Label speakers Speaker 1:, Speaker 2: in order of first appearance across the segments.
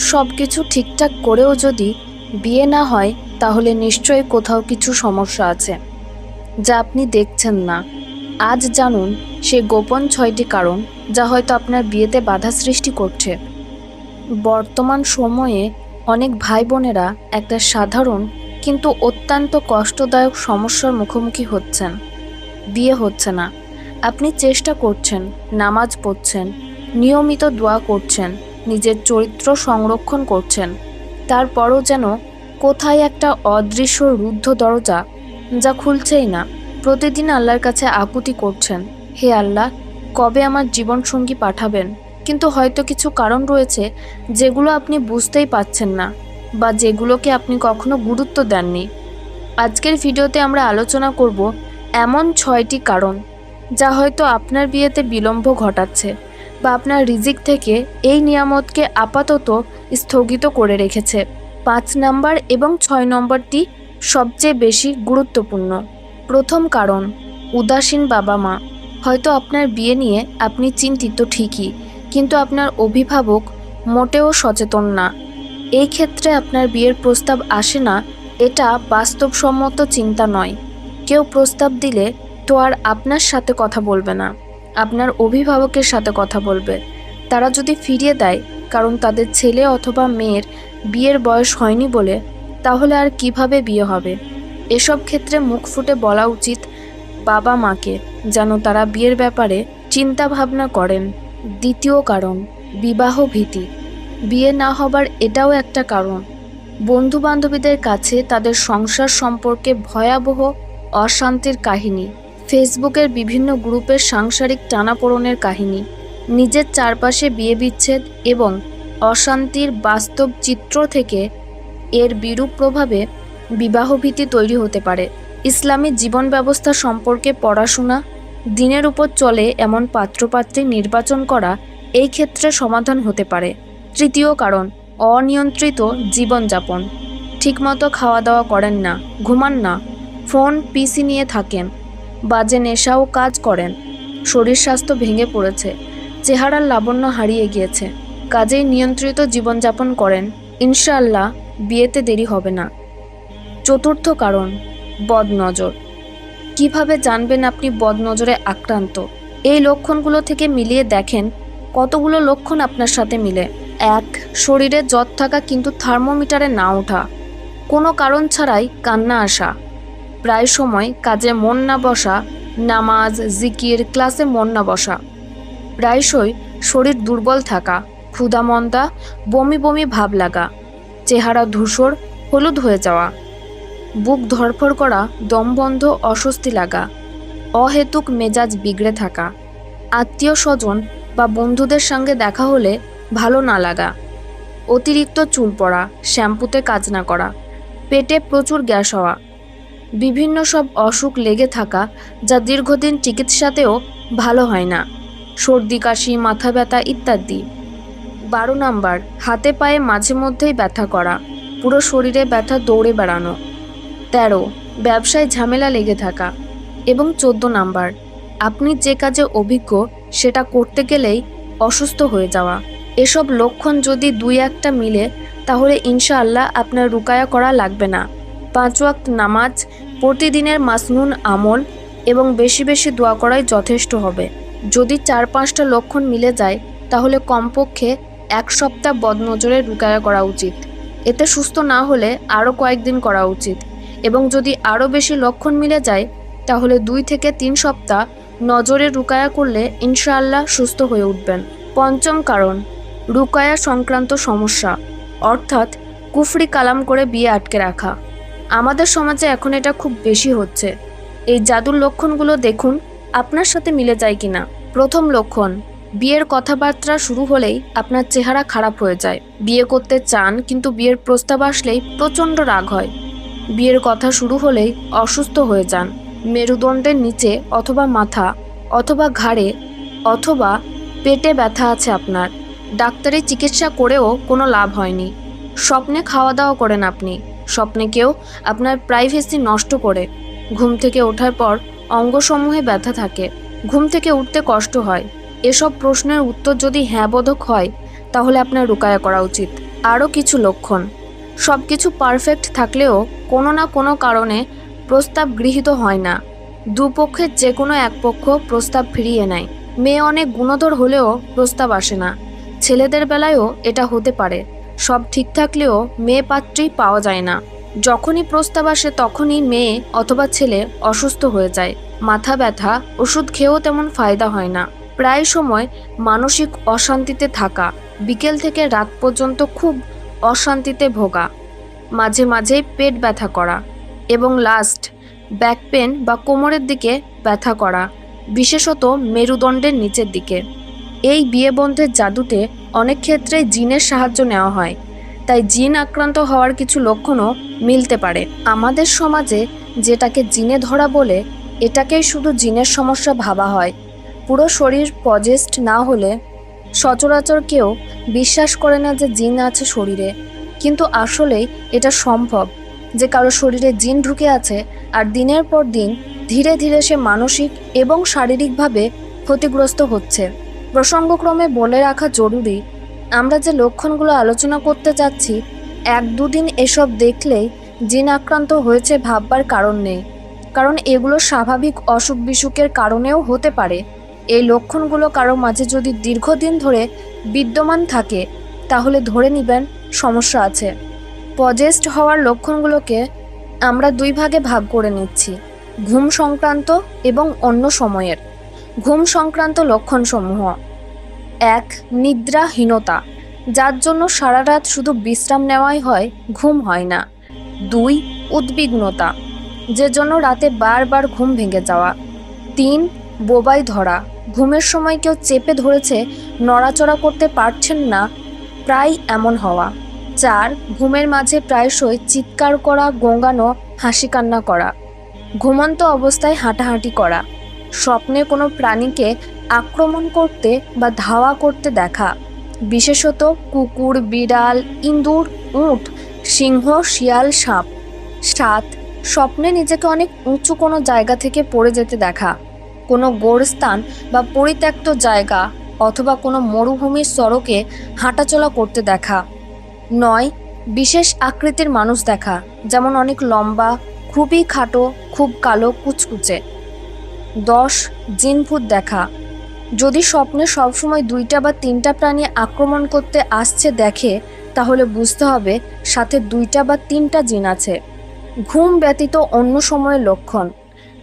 Speaker 1: সব কিছু ঠিকঠাক করেও যদি বিয়ে না হয়, তাহলে নিশ্চয়ই কোথাও কিছু সমস্যা আছে। যা আপনি দেখছেন না। আজ জানুন, সে গোপন ছয়টি কারণ যা হয়তো আপনার বিয়েতে বাধা সৃষ্টি করছে। বর্তমান সময়ে অনেক ভাই বোনেরা একটা সাধারণ কিন্তু অত্যন্ত কষ্টদায়ক সমস্যার মুখোমুখি হচ্ছেন। বিয়ে হচ্ছে না। আপনি চেষ্টা করছেন, নামাজ পড়ছেন, নিয়মিত দোয়া করছেন নিজের চরিত্র সংরক্ষণ করছেন। তারপরও যেন কোথায় একটা অদৃশ্য রুদ্ধ দরজা যা খুলছেই না, প্রতিদিন আল্লাহর কাছে আকুতি করছেন, হে আল্লাহ, কবে আমার জীবনসঙ্গী পাঠাবেন? কিন্তু হয়তো কিছু কারণ রয়েছে যেগুলো আপনি বুঝতেই পাচ্ছেন না বা যেগুলোকে আপনি কখনো গুরুত্ব দেননি। আজকের ভিডিওতে আমরা আলোচনা করব এমন ছয়টি কারণ যা হয়তো আপনার বিয়েতে বিলম্ব ঘটাচ্ছে। বা আপনার রিজিক থেকে এই নিয়ামতকে আপাতত স্থগিত করে রেখেছে। পাঁচ নাম্বার এবং ছয় নম্বরটি সবচেয়ে বেশি গুরুত্বপূর্ণ। প্রথম কারণ, উদাসীন বাবা মা। হয়তো আপনার বিয়ে নিয়ে আপনি চিন্তিত ঠিকই, কিন্তু আপনার অভিভাবক মোটেও সচেতন না। এই ক্ষেত্রে আপনার বিয়ের প্রস্তাব আসে না, এটা বাস্তবসম্মত চিন্তা নয়। কেউ প্রস্তাব দিলে তো আর আপনার সাথে কথা বলবে না। আপনার অভিভাবকের সাথে কথা বলবে। তারা যদি ফিরিয়ে দেয়, কারণ তাদের ছেলে অথবা মেয়ের বিয়ের বয়স হয়নি বলে, তাহলে আর কীভাবে বিয়ে হবে? এসব ক্ষেত্রে মুখ ফুটে বলা উচিত বাবা মাকে, যেন তারা বিয়ের ব্যাপারে চিন্তা ভাবনা করেন। দ্বিতীয় কারণ, বিবাহ ভীতি। বিয়ে না হবার এটাও একটা কারণ। বন্ধু বান্ধবীদের কাছে তাদের সংসার সম্পর্কে ভয়াবহ অশান্তির কাহিনী। ফেসবুকের বিভিন্ন গ্রুপের সাংসারিক টানাপোড়নের কাহিনী, নিজের চারপাশে বিয়ে বিচ্ছেদ এবং অশান্তির বাস্তব চিত্র থেকে এর বিরূপ প্রভাবে বিবাহভীতি তৈরি হতে পারে। ইসলামী জীবন ব্যবস্থা সম্পর্কে পড়াশোনা, দিনের উপর চলে এমন পাত্রপাত্রী নির্বাচন করা এই ক্ষেত্রে সমাধান হতে পারে। তৃতীয় কারণ, অনিয়ন্ত্রিত জীবনযাপন। ঠিকমতো খাওয়া দাওয়া করেন না, ঘুমান না, ফোন, পিসি নিয়ে থাকেন। বাজে নেশাও কাজ করেন। শরীর স্বাস্থ্য ভেঙে পড়েছে। চেহারার লাবণ্য হারিয়ে গিয়েছে। কাজেই নিয়ন্ত্রিত জীবনযাপন করেন। ইনশাআল্লাহ বিয়েতে দেরি হবে না। চতুর্থ কারণ, বদনজর। কীভাবে জানবেন আপনি বদনজরে আক্রান্ত? এই লক্ষণগুলো থেকে মিলিয়ে দেখেন কতগুলো লক্ষণ আপনার সাথে মিলে। এক, শরীরে জ্বর থাকা কিন্তু থার্মোমিটারে না ওঠা। কোনো কারণ ছাড়াই কান্না আসা। প্রায় সময় কাজে মন না বসা, নামাজ, জিকির, ক্লাসে মন না বসা। প্রায়শই শরীর দুর্বল থাকা, ক্ষুধামন্দা, বমি বমি ভাব লাগা, চেহারা ধূসর, হলুদ হয়ে যাওয়া, বুক ধরফর করা দমবন্ধ অস্বস্তি লাগা, অহেতুক মেজাজ বিগড়ে থাকা, আত্মীয় স্বজন বা বন্ধুদের সঙ্গে দেখা হলে ভালো না লাগা, অতিরিক্ত চুল পড়া, শ্যাম্পুতে কাজ না করা, পেটে প্রচুর গ্যাস হওয়া বিভিন্ন সব অসুখ লেগে থাকা যা দীর্ঘদিন চিকিৎসাতেও ভালো হয় না। সর্দি, কাশি, মাথা ব্যথা ইত্যাদি। বারো নাম্বার, হাতে পায়ে মাঝে মধ্যেই ব্যথা করা। পুরো শরীরে ব্যথা দৌড়ে বেড়ানো। তেরো, ব্যবসায় ঝামেলা লেগে থাকা। এবং চোদ্দ নাম্বার, আপনি যে কাজে অভিজ্ঞ, সেটা করতে গেলেই অসুস্থ হয়ে যাওয়া। এসব লক্ষণ যদি দুই একটা মিলে, তাহলে ইনশাআল্লাহ আপনার রুকায়া করা লাগবে না। পাঁচ ওয়াক্ত নামাজ প্রতিদিনের মাসনুন আমল এবং বেশি বেশি দোয়া করাই যথেষ্ট হবে। যদি চার পাঁচটা লক্ষণ মিলে যায়, তাহলে কমপক্ষে এক সপ্তাহ বদনজরে রুকায়া করা উচিত। এতে সুস্থ না হলে আরও কয়েকদিন করা উচিত। এবং যদি আরও বেশি লক্ষণ মিলে যায়, তাহলে দুই থেকে তিন সপ্তাহ নজরে রুকায়া করলে ইনশাআল্লাহ সুস্থ হয়ে উঠবেন। পঞ্চম কারণ রুকায়া সংক্রান্ত সমস্যা, অর্থাৎ কুফরি কালাম করে বিয়ে আটকে রাখা। আমাদের সমাজে এখন এটা খুব বেশি হচ্ছে। এই জাদুর লক্ষণগুলো দেখুন, আপনার সাথে মিলে যায় কিনা। প্রথম লক্ষণ, বিয়ের কথাবার্তা শুরু হলেই আপনার চেহারা খারাপ হয়ে যায়। বিয়ে করতে চান, কিন্তু বিয়ের প্রস্তাব আসলেই প্রচণ্ড রাগ হয়। বিয়ের কথা শুরু হলেই অসুস্থ হয়ে যান। মেরুদণ্ডের নিচে অথবা মাথা, অথবা ঘাড়ে, অথবা পেটে ব্যথা আছে আপনার। ডাক্তারি চিকিৎসা করেও কোনো লাভ হয়নি। স্বপ্নে খাওয়া দাওয়া করেন আপনি। স্বপ্নে কেউ আপনার প্রাইভেসি নষ্ট করে। ঘুম থেকে ওঠার পর অঙ্গসমূহে ব্যথা থাকে। ঘুম থেকে উঠতে কষ্ট হয়। এসব প্রশ্নের উত্তর যদি হ্যাঁ বোধক হয়, তাহলে আপনার রুকায়া করা উচিত। আরও কিছু লক্ষণ। সব কিছু পারফেক্ট থাকলেও কোনো না কোনো কারণে প্রস্তাব গৃহীত হয় না। দুপক্ষের যে কোনো এক পক্ষ প্রস্তাব ফিরিয়ে নেয়। মেয়ে অনেক গুণধর হলেও প্রস্তাব আসে না। ছেলেদের বেলায়ও এটা হতে পারে। সব ঠিক থাকলেও মেয়ে পাত্রী পাওয়া যায় না। যখনই প্রস্তাব আসে তখনই মেয়ে অথবা ছেলে অসুস্থ হয়ে যায়। মাথা ব্যথা, ওষুধ খেয়েও তেমন ফায়দা হয় না। প্রায় সময় মানসিক অশান্তিতে থাকা। বিকেল থেকে রাত পর্যন্ত খুব অশান্তিতে ভোগা। মাঝে মাঝে পেট ব্যথা করা এবং লাস্ট ব্যাক পেন বা কোমরের দিকে ব্যথা করা, বিশেষত মেরুদণ্ডের নিচের দিকে। এই বিয়ে বন্ধের জাদুতে অনেক ক্ষেত্রে জিনের সাহায্য নেওয়া হয়। তাই জিন আক্রান্ত হওয়ার কিছু লক্ষণও মিলতে পারে। আমাদের সমাজে যেটাকে জিনে ধরা বলে, এটাকেই শুধু জিনের সমস্যা ভাবা হয়। পুরো শরীর পজেস্ট না হলে সচরাচর কেউ বিশ্বাস করে না যে জিন আছে শরীরে। কিন্তু আসলেই এটা সম্ভব যে কারও শরীরে জিন ঢুকে আছে আর দিনের পর দিন ধীরে ধীরে সে মানসিক এবং শারীরিকভাবে ক্ষতিগ্রস্ত হচ্ছে। প্রসঙ্গক্রমে বলে রাখা জরুরি, আমরা যে লক্ষণগুলো আলোচনা করতে যাচ্ছি, এক দুদিন এসব দেখলেই জিন আক্রান্ত হয়েছে ভাববার কারণ নেই। কারণ এগুলো স্বাভাবিক অসুখ বিসুখের কারণেও হতে পারে। এই লক্ষণগুলো কারও মাঝে যদি দীর্ঘদিন ধরে বিদ্যমান থাকে, তাহলে ধরে নেবেন সমস্যা আছে। পজেস্ট হওয়ার লক্ষণগুলোকে আমরা দুই ভাগে ভাগ করে নিচ্ছি, ঘুম সংক্রান্ত এবং অন্য সময়ের। ঘুম সংক্রান্ত লক্ষণসমূহ। এক, নিদ্রাহীনতা, যার জন্য সারা রাত শুধু বিশ্রাম নেওয়াই হয়, ঘুম হয় না। দুই, উদ্বিগ্নতা, যে জন্য রাতে বারবার ঘুম ভেঙে যাওয়া। তিন বোবাই ধরা, ঘুমের সময় কেউ চেপে ধরেছে, নড়াচড়া করতে পারছেন না, প্রায় এমন হওয়া। চার, ঘুমের মাঝে প্রায়শই চিৎকার করা গঙ্গানো হাসি কান্না করা। ঘুমন্ত অবস্থায় হাঁটাহাঁটি করা। স্বপ্নে কোনো প্রাণীকে আক্রমণ করতে বা ধাওয়া করতে দেখা। বিশেষত কুকুর, বিড়াল, ইঁদুর, উট, সিংহ, শিয়াল, সাপ। সাত, স্বপ্নে নিজেকে অনেক উঁচু কোনো জায়গা থেকে পড়ে যেতে দেখা। কোনো গোরস্থান বা পরিত্যক্ত জায়গা অথবা কোনো মরুভূমির সড়কে হাঁটাচলা করতে দেখা। নয়, বিশেষ আকৃতির মানুষ দেখা, যেমন অনেক লম্বা, খুবই খাটো, খুব কালো কুচকুচে। দশ জিনভূত দেখা। যদি স্বপ্নে সবসময় দুইটা বা তিনটা প্রাণী আক্রমণ করতে আসছে দেখে, তাহলে বুঝতে হবে সাথে দুইটা বা তিনটা জিন আছে। ঘুম ব্যতীত অন্য সময়ের লক্ষণ।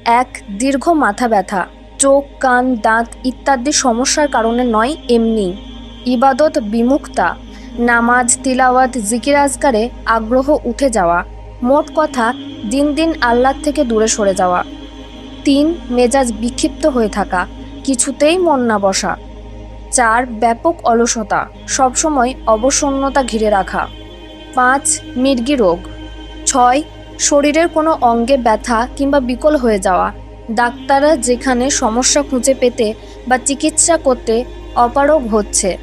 Speaker 1: এক, দীর্ঘ মাথা ব্যথা। চোখ, কান, দাঁত ইত্যাদি সমস্যার কারণে নয়, এমনি। ইবাদত বিমুক্তা। নামাজ, তিলাওয়াত, জিকির আজকারে আগ্রহ উঠে যাওয়া। মোট কথা, দিন দিন আল্লাহ থেকে দূরে সরে যাওয়া। তিন মেজাজ বিক্ষিপ্ত হয়ে থাকা, কিছুতেই মন না বসা। চার, ব্যাপক অলসতা, সবসময় অবসন্নতা ঘিরে রাখা। পাঁচ, মির্গি রোগ। ছয়, শরীরের কোনো অঙ্গে ব্যথা কিংবা বিকল হয়ে যাওয়া। ডাক্তাররা যেখানে সমস্যা খুঁজে পেতে বা চিকিৎসা করতে অপারগ হচ্ছে।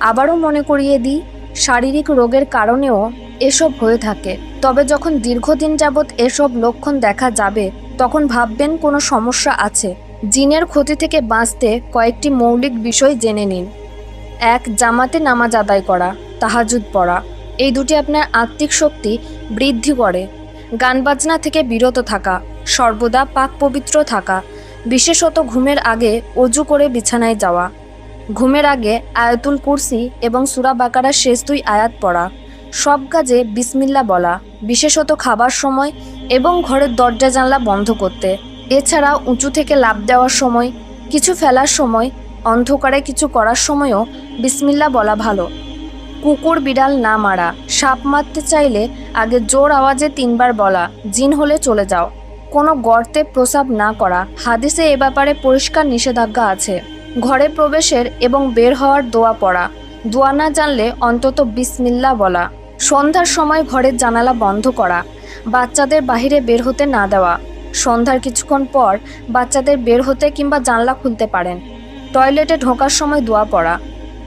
Speaker 1: আবারও মনে করিয়ে দিই, শারীরিক রোগের কারণেও এসব হয়ে থাকে। তবে যখন দীর্ঘদিন যাবৎ এসব লক্ষণ দেখা যাবে তখন ভাববেন কোনো সমস্যা আছে। জিনের ক্ষতি থেকে বাঁচতে কয়েকটি মৌলিক বিষয় জেনে নিন। এক, জামাতে নামাজ আদায় করা, তাহাজুদ পড়া। এই দুটি আপনার আত্মিক শক্তি বৃদ্ধি করে। গান বাজনা থেকে বিরত থাকা, সর্বদা পাক পবিত্র থাকা, বিশেষত ঘুমের আগে অজু করে বিছানায় যাওয়া। ঘুমের আগে আয়াতুল কুরসি এবং সুরা বাকারা শেষ দুই আয়াত পড়া। সব কাজে বিসমিল্লা বলা, বিশেষত খাবার সময় এবং ঘরের দরজা জানলা বন্ধ করতে। এছাড়া উঁচু থেকে লাভ দেওয়ার সময়, কিছু ফেলার সময়, অন্ধকারে কিছু করার সময়ও বিসমিল্লা বলা ভালো। কুকুর বিড়াল না মারা, সাপ মারতে চাইলে আগে জোর আওয়াজে তিনবার বলা, জিন হলে চলে যাও। কোনো গর্তে প্রসাব না করা, হাদিসে এ ব্যাপারে পরিষ্কার নিষেধাজ্ঞা আছে। ঘরে প্রবেশের এবং বের হওয়ার দোয়া পড়া, দোয়া না জানলে অন্তত বিসমিল্লা বলা। সন্ধ্যার সময় ঘরের জানালা বন্ধ করা, বাচ্চাদের বাহিরে বের হতে না দেওয়া। সন্ধ্যার কিছুক্ষণ পর বাচ্চাদের বের হতে কিংবা জানলা খুলতে পারেন। টয়লেটে ঢোকার সময় দোয়া পড়া।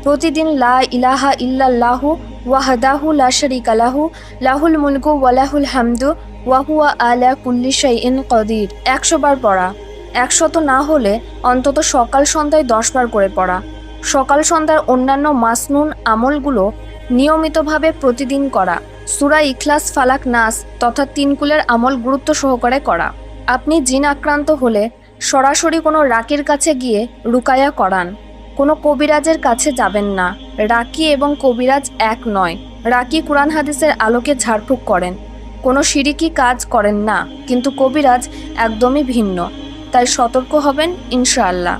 Speaker 1: প্রতিদিন লা ইলাহা ইল্লাল্লাহু ওয়াহদাহু লা শারিকা লাহু, লাহুল মুলকু ওয়ালাহুল হামদু ওয়াহুয়া আলা কুল্লি শাইইন কদির। একশো বার পড়া। একশত না হলে অন্তত সকাল সন্ধ্যায় দশ বার করে পড়া। সকাল সন্ধ্যার অন্যান্য মাসনুন আমলগুলো নিয়মিতভাবে প্রতিদিন করা। সুরা ইখলাস, ফালাক, নাস তথা তিনকুলের আমল গুরুত্ব সহকারে করা। আপনি জিন আক্রান্ত হলে সরাসরি কোনো রাকির কাছে গিয়ে রুকায়া করান। কোনো কবিরাজের কাছে যাবেন না। রাকি এবং কবিরাজ এক নয়। রাকি কোরআন হাদিসের আলোকে ঝাড়ফুঁক করেন। কোনো সিরিকি কাজ করেন না, কিন্তু কবিরাজ একদমই ভিন্ন। তাই সতর্ক হবেন ইনশাআল্লাহ।